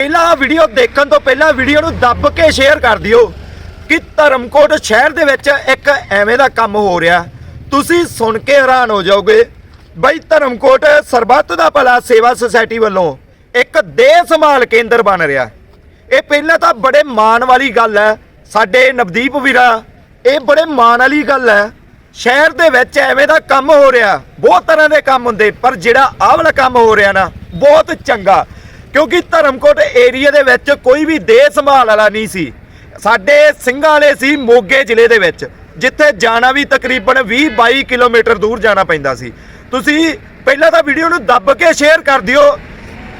ਪਹਿਲਾਂ ਵੀਡੀਓ ਦੇਖਣ ਤੋਂ ਪਹਿਲਾਂ ਵੀਡੀਓ ਨੂੰ ਦੱਬ ਕੇ ਸ਼ੇਅਰ ਕਰ ਦਿਓ ਕਿ ਧਰਮਕੋਟ ਸ਼ਹਿਰ ਦੇ ਵਿੱਚ ਇੱਕ ਐਵੇਂ ਦਾ ਕੰਮ ਹੋ ਰਿਹਾ। ਤੁਸੀਂ ਸੁਣ ਕੇ ਹੈਰਾਨ ਹੋ ਜਾਓਗੇ। ਬਈ ਧਰਮਕੋਟ ਸਰਬੱਤ ਦਾ ਭਲਾ ਸੇਵਾ ਸੁਸਾਇਟੀ ਵੱਲੋਂ ਇੱਕ ਦੇਹ ਸੰਭਾਲ ਕੇਂਦਰ ਬਣ ਰਿਹਾ। ਇਹ ਪਹਿਲਾਂ ਤਾਂ ਬੜੇ ਮਾਣ ਵਾਲੀ ਗੱਲ ਹੈ ਸਾਡੇ ਨਵਦੀਪ ਵੀਰਾ। ਇਹ ਬੜੇ ਮਾਣ ਵਾਲੀ ਗੱਲ ਹੈ। ਸ਼ਹਿਰ ਦੇ ਵਿੱਚ ਐਵੇਂ ਦਾ ਕੰਮ ਹੋ ਰਿਹਾ। ਬਹੁਤ ਤਰ੍ਹਾਂ ਦੇ ਕੰਮ ਹੁੰਦੇ, ਪਰ ਜਿਹੜਾ ਆਹ ਵਾਲਾ ਕੰਮ ਹੋ ਰਿਹਾ ਨਾ, ਬਹੁਤ ਚੰਗਾ। ਕਿਉਂਕਿ ਧਰਮਕੋਟ ਏਰੀਆ ਦੇ ਵਿੱਚ ਕੋਈ ਵੀ ਦੇਹ ਸੰਭਾਲ ਵਾਲਾ ਨਹੀਂ ਸੀ। ਸਾਡੇ ਸਿੰਘਾਂ ਵਾਲੇ ਸੀ ਮੋਗੇ ਜ਼ਿਲ੍ਹੇ ਦੇ ਵਿੱਚ, ਜਿੱਥੇ ਜਾਣਾ ਵੀ ਤਕਰੀਬਨ 20 22 ਕਿਲੋਮੀਟਰ ਦੂਰ ਜਾਣਾ ਪੈਂਦਾ ਸੀ। ਤੁਸੀਂ ਪਹਿਲਾਂ ਤਾਂ ਵੀਡੀਓ ਨੂੰ ਦੱਬ ਕੇ ਸ਼ੇਅਰ ਕਰ ਦਿਓ।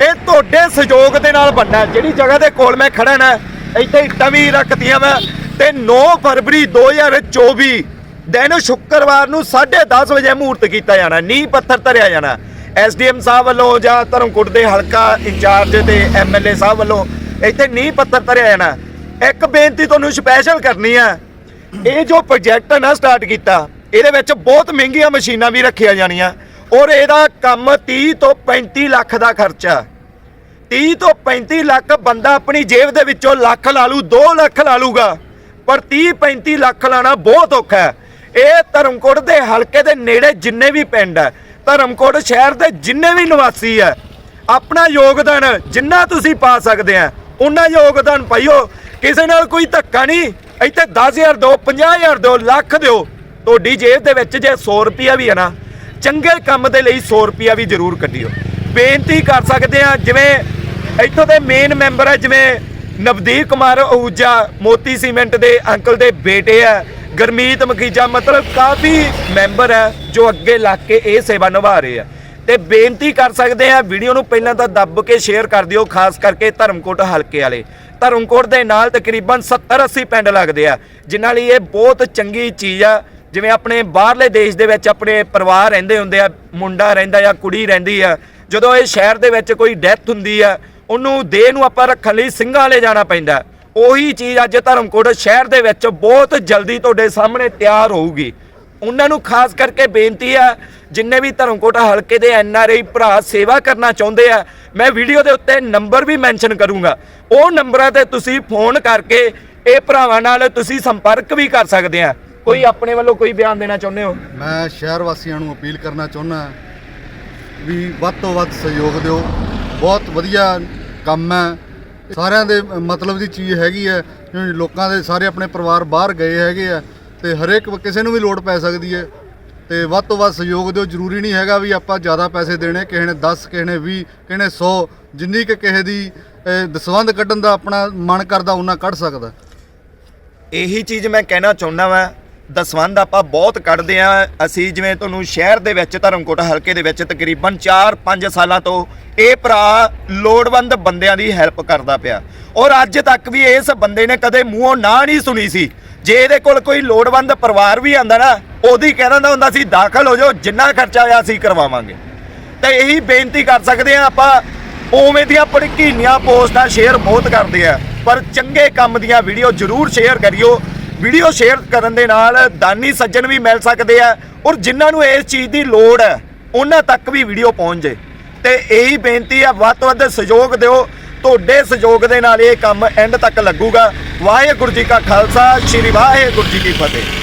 ਇਹ ਤੁਹਾਡੇ ਸਹਿਯੋਗ ਦੇ ਨਾਲ ਬੰਨਾ ਜਿਹੜੀ ਜਗ੍ਹਾ ਦੇ ਕੋਲ ਮੈਂ ਖੜਾ ਨਾ, ਇੱਥੇ ਇੱਟਾਂ ਵੀ ਰੱਖਤੀਆਂ ਮੈਂ ਤੇ 9 ਫਰਵਰੀ 2024 ਦਿਨ ਸ਼ੁੱਕਰਵਾਰ ਨੂੰ 10:30 ਵਜੇ ਮਹੂਰਤ ਕੀਤਾ ਜਾਣਾ, ਨੀਂਹ ਪੱਥਰ ਧਰਿਆ ਜਾਣਾ। ਐਸਡੀਐਮ ਸਾਹਿਬ ਵੱਲੋਂ ਜਾਂ ਧਰਮਕੋਟ ਦੇ ਹਲਕਾ ਇੰਚਾਰਜ ਤੇ ਐਮਐਲਏ ਸਾਹਿਬ ਵੱਲੋਂ ਇੱਥੇ ਨੀਂਹ ਪੱਥਰ ਧਰਿਆ ਜਾਣਾ ਇੱਕ ਬੇਨਤੀ ਤੁਹਾਨੂੰ ਸਪੈਸ਼ਲ ਕਰਨੀ ਆ ਇਹ ਜੋ ਪ੍ਰੋਜੈਕਟ ਨਾ ਸਟਾਰਟ ਕੀਤਾ, ਇਹਦੇ ਵਿੱਚ ਬਹੁਤ ਮਹਿੰਗੀਆਂ ਮਸ਼ੀਨਾਂ ਵੀ ਰੱਖੀਆਂ ਜਾਣੀਆਂ ਔਰ ਇਹਦਾ ਕੰਮ 30 ਤੋਂ 35 ਲੱਖ ਦਾ ਖਰਚਾ 30 ਤੋਂ 35 ਲੱਖ ਬੰਦਾ ਆਪਣੀ ਜੇਬ ਦੇ ਵਿੱਚੋਂ ਲੱਖ ਲਾ ਲੂ 2 ਲੱਖ ਲਾ ਲੂਗਾ। ਪਰ 30 35 ਲੱਖ ਲਾਣਾ ਬਹੁਤ ਔਖਾ ਹੈ। ਇਹ ਧਰਮਕੋਟ ਦੇ ਹਲਕੇ ਦੇ ਨੇੜੇ ਜਿੰਨੇ ਵੀ ਪਿੰਡ ਹੈ ਧਰਮਕੋਟ ਸ਼ਹਿਰ ਦੇ ਜਿੰਨੇ ਵੀ ਨਿਵਾਸੀ ਹੈ ਆਪਣਾ ਯੋਗਦਾਨ ਜਿੰਨਾ ਤੁਸੀਂ ਪਾ ਸਕਦੇ ਆ, ਉਹਨਾਂ ਯੋਗਦਾਨ ਪਾਈਓ। ਕਿਸੇ ਨਾਲ ਕੋਈ ਧੱਕਾ ਨਹੀਂ, ਇੱਥੇ 10000 ਦਿਓ 50000 ਦਿਓ, ਲੱਖ ਦਿਓ। ਤੁਹਾਡੀ ਜੇਬ ਦੇ ਵਿੱਚ ਜੇ 100 ਰੁਪਿਆ ਵੀ ਹੈ ਨਾ, ਚੰਗੇ ਕੰਮ ਦੇ ਲਈ 100 ਰੁਪਿਆ ਵੀ ਜ਼ਰੂਰ ਕੱਢਿਓ। ਬੇਨਤੀ ਕਰ ਸਕਦੇ ਆ, ਜਿਵੇਂ ਇੱਥੋਂ ਦੇ ਮੇਨ ਮੈਂਬਰ ਹੈ ਜਿਵੇਂ ਨਵਦੀਪ ਕੁਮਾਰ ਅਹੂਜਾ, ਮੋਤੀ ਸੀਮੈਂਟ ਦੇ ਅੰਕਲ ਦੇ ਬੇਟੇ ਆ ਗਰਮੀਤ ਮਖੀਜਾ ਮਤਲਬ ਕਾਫੀ ਮੈਂਬਰ ਹੈ ਜੋ ਅੱਗੇ ਲੱਗ ਕੇ ਇਹ ਸੇਵਾ ਨਿਭਾ ਰਹੇ ਆ। ਤੇ ਬੇਨਤੀ ਕਰ ਸਕਦੇ ਆ ਵੀਡੀਓ ਨੂੰ ਪਹਿਲਾਂ ਤਾਂ ਦੱਬ ਕੇ ਸ਼ੇਅਰ ਕਰ ਦਿਓ, ਖਾਸ ਕਰਕੇ ਧਰਮਕੋਟ ਹਲਕੇ ਵਾਲੇ। ਧਰਮਕੋਟ ਦੇ ਨਾਲ ਤਕਰੀਬਨ 70 80 ਪਿੰਡ ਲੱਗਦੇ ਆ, ਜਿਨ੍ਹਾਂ ਲਈ ਇਹ ਬਹੁਤ ਚੰਗੀ ਚੀਜ਼ ਆ। ਜਿਵੇਂ ਆਪਣੇ ਬਾਹਰਲੇ ਦੇਸ਼ ਦੇ ਵਿੱਚ ਆਪਣੇ ਪਰਿਵਾਰ ਰਹਿੰਦੇ ਹੁੰਦੇ ਆ, ਮੁੰਡਾ ਰਹਿੰਦਾ ਜਾਂ ਕੁੜੀ ਰਹਿੰਦੀ ਆ, ਜਦੋਂ ਇਹ ਸ਼ਹਿਰ ਦੇ ਵਿੱਚ ਕੋਈ ਡੈਥ ਹੁੰਦੀ ਆ, ਉਹਨੂੰ ਦੇਹ ਨੂੰ ਆਪਾਂ ਰੱਖਣ ਲਈ ਸਿੰਘਾਂ ਵਾਲੇ ਜਾਣਾ ਪੈਂਦਾ। ਉਹੀ ਚੀਜ਼ ਅੱਜ ਧਰਮਕੋਟ ਸ਼ਹਿਰ ਦੇ ਵਿੱਚ ਬਹੁਤ ਜਲਦੀ ਤੁਹਾਡੇ ਸਾਹਮਣੇ ਤਿਆਰ ਹੋਊਗੀ। ਉਹਨਾਂ ਨੂੰ ਖਾਸ ਕਰਕੇ ਬੇਨਤੀ ਆ ਜਿੰਨੇ ਵੀ ਧਰਮਕੋਟ ਹਲਕੇ ਦੇ ਐਨ ਆਰ ਆਈ ਭਰਾ ਸੇਵਾ ਕਰਨਾ ਚਾਹੁੰਦੇ ਆ, ਮੈਂ ਵੀਡੀਓ ਦੇ ਉੱਤੇ ਨੰਬਰ ਵੀ ਮੈਂਸ਼ਨ ਕਰੂੰਗਾ। ਉਹ ਨੰਬਰਾਂ ਤੇ ਤੁਸੀਂ ਫੋਨ ਕਰਕੇ ਇਹ ਭਰਾਵਾਂ ਨਾਲ ਤੁਸੀਂ ਸੰਪਰਕ ਵੀ ਕਰ ਸਕਦੇ ਆ। ਕੋਈ ਆਪਣੇ ਵੱਲੋਂ ਕੋਈ ਬਿਆਨ ਦੇਣਾ ਚਾਹੁੰਦੇ ਹੋ? ਮੈਂ ਸ਼ਹਿਰ ਵਾਸੀਆਂ ਨੂੰ ਅਪੀਲ ਕਰਨਾ ਚਾਹੁੰਦਾ ਵੀ ਵੱਧ ਤੋਂ ਵੱਧ ਸਹਿਯੋਗ ਦਿਓ। ਬਹੁਤ ਵਧੀਆ ਕੰਮ ਹੈ। ਸਾਰਿਆਂ ਦੇ ਮਤਲਬ ਦੀ ਚੀਜ਼ ਹੈਗੀ ਹੈ ਜਿਵੇਂ ਲੋਕਾਂ ਦੇ ਸਾਰੇ ਆਪਣੇ ਪਰਿਵਾਰ ਬਾਹਰ ਗਏ ਹੈਗੇ ਆ ਤੇ ਹਰੇਕ ਕਿਸੇ ਨੂੰ ਵੀ ਲੋੜ ਪੈ ਸਕਦੀ ਹੈ ਤੇ ਵੱਧ ਤੋਂ ਵੱਧ ਸਹਿਯੋਗ ਦਿਓ। ਜ਼ਰੂਰੀ ਨਹੀਂ ਹੈਗਾ ਵੀ ਆਪਾਂ ਜ਼ਿਆਦਾ ਪੈਸੇ ਦੇਣੇ ਕਿਸੇ ਨੇ 10 ਕਿਸੇ ਨੇ 20 ਕਿਸੇ ਨੇ 100 ਜਿੰਨੀ ਕਿ ਕਿਸੇ ਦੀ ਅਹ, ਕੱਢਣ ਦਾ ਆਪਣਾ ਮਨ ਕਰਦਾ ਉਹਨਾਂ ਕੱਢ ਸਕਦਾ। ਇਹੀ ਚੀਜ਼ ਮੈਂ ਕਹਿਣਾ ਚਾਹੁੰਦਾ ਵਾਂ ਦਸਵੰਦ ਆਪਾਂ ਬਹੁਤ ਕੱਢਦੇ ਆ ਅਸੀਂ ਜਿਵੇਂ ਤੁਹਾਨੂੰ ਸ਼ਹਿਰ ਦੇ ਵਿੱਚ, ਧਰਮਕੋਟ ਹਲਕੇ ਦੇ ਵਿੱਚ ਤਕਰੀਬਨ 4-5 ਸਾਲਾਂ ਤੋਂ ਇਹ ਭਰਾ ਲੋੜਵੰਦ ਬੰਦਿਆਂ ਦੀ ਹੈਲਪ ਕਰਦਾ ਪਿਆ। ਔਰ ਅੱਜ ਤੱਕ ਵੀ ਇਸ ਬੰਦੇ ਨੇ ਕਦੇ ਮੂੰਹੋਂ ਨਾ ਨਹੀਂ ਸੁਣੀ ਸੀ। ਜੇ ਇਹਦੇ ਕੋਲ ਕੋਈ ਲੋੜਵੰਦ ਪਰਿਵਾਰ ਵੀ ਆਂਦਾ ਨਾ, ਉਹਦੀ ਕਹਿ ਦਿੰਦਾ ਹੁੰਦਾ ਸੀ, ਦਾਖਲ ਹੋ ਜਾਓ, ਜਿੰਨਾ ਖਰਚਾ ਹੋਇਆ ਅਸੀਂ ਕਰਵਾਵਾਂਗੇ। ਤਾਂ ਇਹੀ ਬੇਨਤੀ ਕਰ ਸਕਦੇ ਆ ਆਪਾਂ, ਉਵੇਂ ਦੀਆਂ ਭੜਕੀਨੀਆਂ ਪੋਸਟਾਂ ਸ਼ੇਅਰ ਬਹੁਤ ਕਰਦੇ ਆ। ਪਰ ਚੰਗੇ ਕੰਮ ਦੀਆਂ ਵੀਡੀਓ ਜ਼ਰੂਰ ਸ਼ੇਅਰ ਕਰਿਓ। ਵੀਡੀਓ ਸ਼ੇਅਰ ਕਰਨ ਦੇ ਨਾਲ ਦਾਨੀ ਸੱਜਣ ਵੀ ਮਿਲ ਸਕਦੇ ਆ ਔਰ ਜਿਨ੍ਹਾਂ ਨੂੰ ਇਸ ਚੀਜ਼ ਦੀ ਲੋੜ ਹੈ, ਉਹਨਾਂ ਤੱਕ ਵੀ ਵੀਡੀਓ ਪਹੁੰਚ ਜੇ। ਤੇ ਇਹੀ ਬੇਨਤੀ ਆ, ਵੱਧ ਤੋਂ ਵੱਧ ਸਹਿਯੋਗ ਦਿਓ। ਤੁਹਾਡੇ ਸਹਿਯੋਗ ਦੇ ਨਾਲ ਇਹ ਕੰਮ ਐਂਡ ਤੱਕ ਲੱਗੂਗਾ। ਵਾਹਿਗੁਰੂ ਜੀ ਕਾ ਖਾਲਸਾ, ਸ੍ਰੀ ਵਾਹਿਗੁਰੂ ਜੀ ਕੀ ਫਤਿਹ।